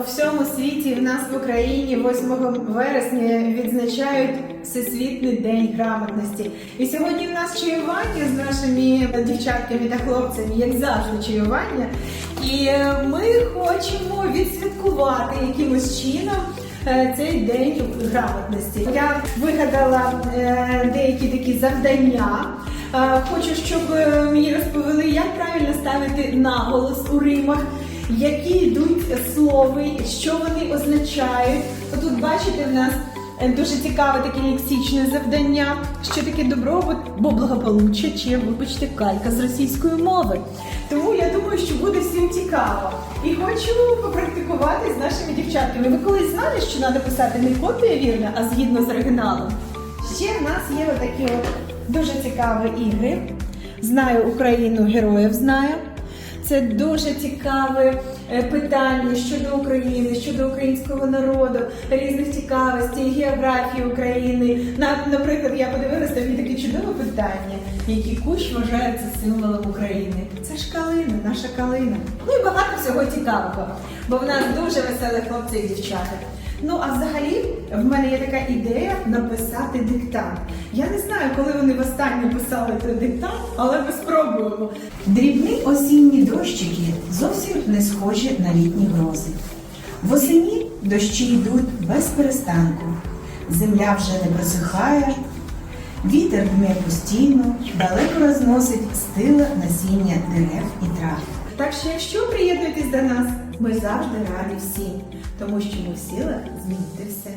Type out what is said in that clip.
у всьому світі, в нас в Україні 8 вересня відзначають Всесвітній день грамотності. І сьогодні в нас чаювання з нашими дівчатками та хлопцями, як завжди, чаювання. І е, ми хочемо відсвяткувати якимось чином. е, Цей день грамотності. Я вигадала е, деякі такі завдання. Хочу, щоб мені розповіли, як правильно ставити наголос у римах, які йдуть слови, що вони означають. Отут бачите, в нас е, дуже цікаве таке лексичне завдання. Що таке добробут, бо благополуччя, чи вибачте, калька з російської мови. Тому я думаю, що буде всім цікаво. І хочу попрактикувати з нашими дівчатками. Ви колись знали, що треба писати не копія вірна, а згідно з оригіналом. Ще в нас є отакі от дуже цікаві ігри. Знаю Україну, героїв знаю. Це дуже цікаве е, питання щодо України, щодо українського народу, різних цікавостей, географії України. На, наприклад, я подивилася там є таке чудове питання, який кущ вважається символом України. Це ж калина, наша калина. Ну і багато всього цікавого, бо в нас дуже веселі хлопці і дівчата. Ну а взагалі в мене є така ідея написати диктант. Я не знаю, коли вони востаннє писали той диктант, але ми спробуємо. Дрібні осінні дощики зовсім не схожі на літні грози. Восені дощі йдуть без перестанку. Земля вже не просихає, вітер дме постійно, далеко розносить стиле насіння дерев і трав. Так що, якщо приєднуєтесь до нас, ми завжди раді всім, тому що ми в силах змінити все.